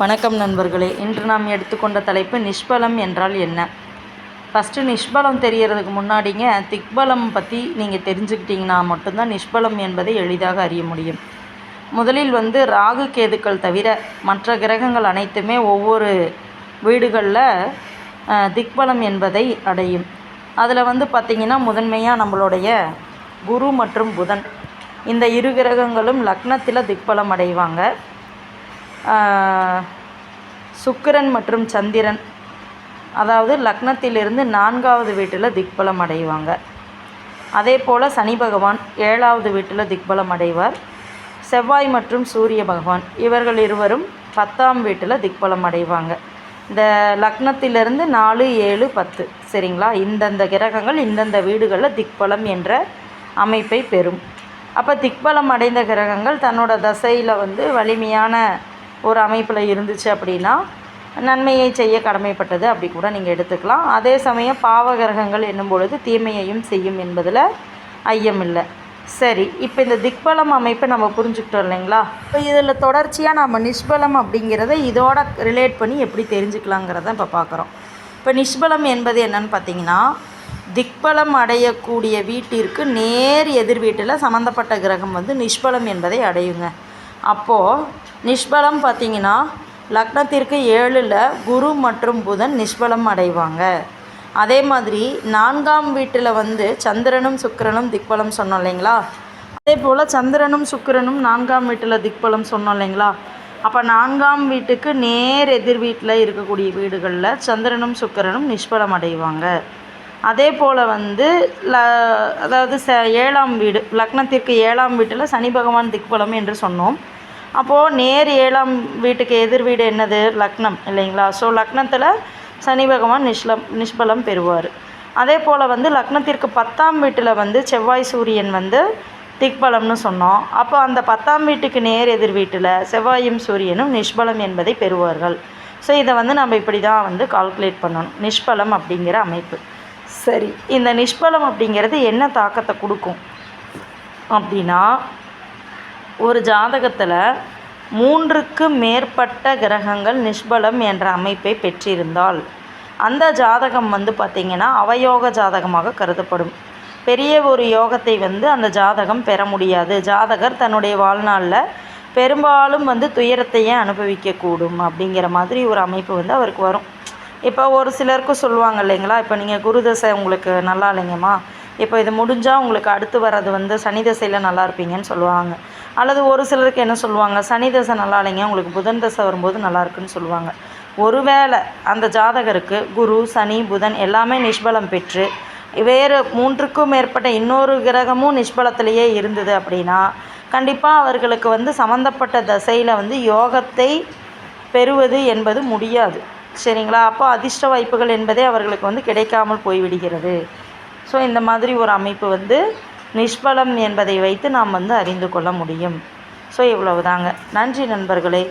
வணக்கம் நண்பர்களே. இன்று நாம் எடுத்துக்கொண்ட தலைப்பு நிஷ்பலம் என்றால் என்ன? ஃபஸ்ட்டு நிஷ்பலம் தெரியறதுக்கு முன்னாடிங்க திக்பலம் பற்றி நீங்கள் தெரிஞ்சுக்கிட்டிங்கன்னா மட்டும்தான் நிஷ்பலம் என்பதை எளிதாக அறிய முடியும். முதலில் வந்து ராகு கேதுக்கள் தவிர மற்ற கிரகங்கள் அனைத்துமே ஒவ்வொரு வீடுகளில் திக்பலம் என்பதை அடையும். அதில் வந்து பார்த்திங்கன்னா முதன்மையாக நம்மளுடைய குரு மற்றும் புதன். இந்த இரு கிரகங்களும் லக்னத்தில் திக்பலம் அடைவாங்க. சுக்கிரன் மற்றும் சந்திரன் அதாவது லக்னத்திலிருந்து நான்காவது வீட்டில் திக்பலம் அடைவாங்க. அதே போல் சனி பகவான் ஏழாவது வீட்டில் திக்பலம் அடைவார். செவ்வாய் மற்றும் சூரிய பகவான் இவர்கள் இருவரும் பத்தாம் வீட்டில் திக்பலம் அடைவாங்க. இந்த லக்னத்திலிருந்து நாலு ஏழு பத்து சரிங்களா? இந்தந்த கிரகங்கள் இந்தந்த வீடுகளில் திக்பலம் என்ற அமைப்பை பெறும். அப்போ திக்பலம் அடைந்த கிரகங்கள் தன்னோட தசையில் வந்து வலிமையான ஒரு அமைப்பில் இருந்துச்சு அப்படின்னா நன்மையை செய்ய கடமைப்பட்டது அப்படி கூட நீங்கள் எடுத்துக்கலாம். அதே சமயம் பாவ கிரகங்கள் என்னும் பொழுது தீமையையும் செய்யும் என்பதில் ஐயமில்லை சரி இப்போ இந்த திக்பலம் அமைப்பை நம்ம புரிஞ்சுக்கிட்டோம் இல்லைங்களா? இப்போ இதில் தொடர்ச்சியாக நம்ம நிஷ்பலம் அப்படிங்கிறத இதோட ரிலேட் பண்ணி எப்படி தெரிஞ்சுக்கலாங்கிறத இப்போ பார்க்குறோம் இப்போ நிஷ்பலம் என்பது என்னன்னு பார்த்தீங்கன்னா திக்பலம் அடையக்கூடிய வீட்டிற்கு நேர் எதிர் வீட்டில் சம்மந்தப்பட்ட கிரகம் வந்து நிஷ்பலம் என்பதை அடையுங்க. அப்போது நிஷ்பலம் பார்த்தீங்கன்னா லக்னத்திற்கு ஏழில் குரு மற்றும் புதன் நிஷ்பலம் அடைவாங்க. அதே மாதிரி நான்காம் வீட்டில் வந்து சந்திரனும் சுக்கிரனும் திக்பலம் சொன்னோம் இல்லைங்களா? அதே போல் சந்திரனும் சுக்கிரனும் நான்காம் வீட்டில் திக்பலம் சொன்னோம் இல்லைங்களா? அப்போ நான்காம் வீட்டுக்கு நேர் எதிர் வீட்டில் இருக்கக்கூடிய வீடுகளில் சந்திரனும் சுக்கிரனும் நிஷ்பலம் அடைவாங்க. அதே போல் வந்து ல அதாவது ச ஏழாம் வீடு லக்னத்திற்கு ஏழாம் வீட்டில் சனி பகவான் திக்பலம் என்று சொன்னோம். அப்போது நேர் ஏழாம் வீட்டுக்கு எதிர் வீடு என்னது? லக்னம் இல்லைங்களா? ஸோ லக்னத்தில் சனி பகவான் நிஷ்லம் நிஷ்பலம் பெறுவார். அதே போல் வந்து லக்னத்திற்கு பத்தாம் வீட்டில் வந்து செவ்வாய் சூரியன் வந்து திக்பலம்னு சொன்னோம். அப்போ அந்த பத்தாம் வீட்டுக்கு நேர் எதிர் வீட்டில் செவ்வாயும் சூரியனும் நிஷ்பலம் என்பதை பெறுவார்கள். ஸோ இதை வந்து நம்ம இப்படி தான் வந்து கால்குலேட் பண்ணணும். நிஷ்பலம் அப்படிங்கிற அமைப்பு. சரி. இந்த நிஷ்பலம் அப்படிங்கிறது என்ன தாக்கத்தை கொடுக்கும்? அப்படின்னா ஒரு ஜாதகத்தில் மூன்றுக்கு மேற்பட்ட கிரகங்கள் நிஷ்பலம் என்ற அமைப்பை பெற்றிருந்தால் அந்த ஜாதகம் வந்து பார்த்திங்கன்னா அவயோக ஜாதகமாக கருதப்படும். பெரிய ஒரு யோகத்தை வந்து அந்த ஜாதகம் பெற முடியாது. ஜாதகர் தன்னுடைய வாழ்நாளில் பெரும்பாலும் வந்து துயரத்தையே அனுபவிக்கக்கூடும் அப்படிங்கிற மாதிரி ஒரு அமைப்பு வந்து அவருக்கு வரும். இப்போ ஒரு சிலருக்கு சொல்லுவாங்க இல்லைங்களா? இப்போ நீங்கள் குரு தசை உங்களுக்கு நல்லா இல்லைங்கம்மா. இப்போ இது முடிஞ்சால் உங்களுக்கு அடுத்து வர்றது வந்து சனி தசையில் நல்லா இருப்பீங்கன்னு சொல்லுவாங்க. அல்லது ஒரு சிலருக்கு என்ன சொல்லுவாங்க சனி தசை நல்லா இல்லைங்க உங்களுக்கு புதன் தசை வரும்போது நல்லா இருக்குன்னு சொல்லுவாங்க. ஒருவேளை அந்த ஜாதகருக்கு குரு சனி புதன் எல்லாமே நிஷ்பலம் பெற்று வேறு மூன்றுக்கும் மேற்பட்ட இன்னொரு கிரகமும் நிஷ்பலத்திலேயே இருந்தது அப்படின்னா கண்டிப்பாக அவர்களுக்கு வந்து சம்மந்தப்பட்ட தசையில் வந்து யோகத்தை பெறுவது என்பது முடியாது. சரிங்களா? அப்போ அதிர்ஷ்ட வாய்ப்புகள் என்பதே அவர்களுக்கு வந்து கிடைக்காமல் போய்விடுகிறது. ஸோ இந்த மாதிரி ஒரு அமைப்பு வந்து நிஷ்பலம் என்பதை வைத்து நாம் வந்து அறிந்து கொள்ள முடியும். ஸோ இவ்வளவுதாங்க. நன்றி நண்பர்களே.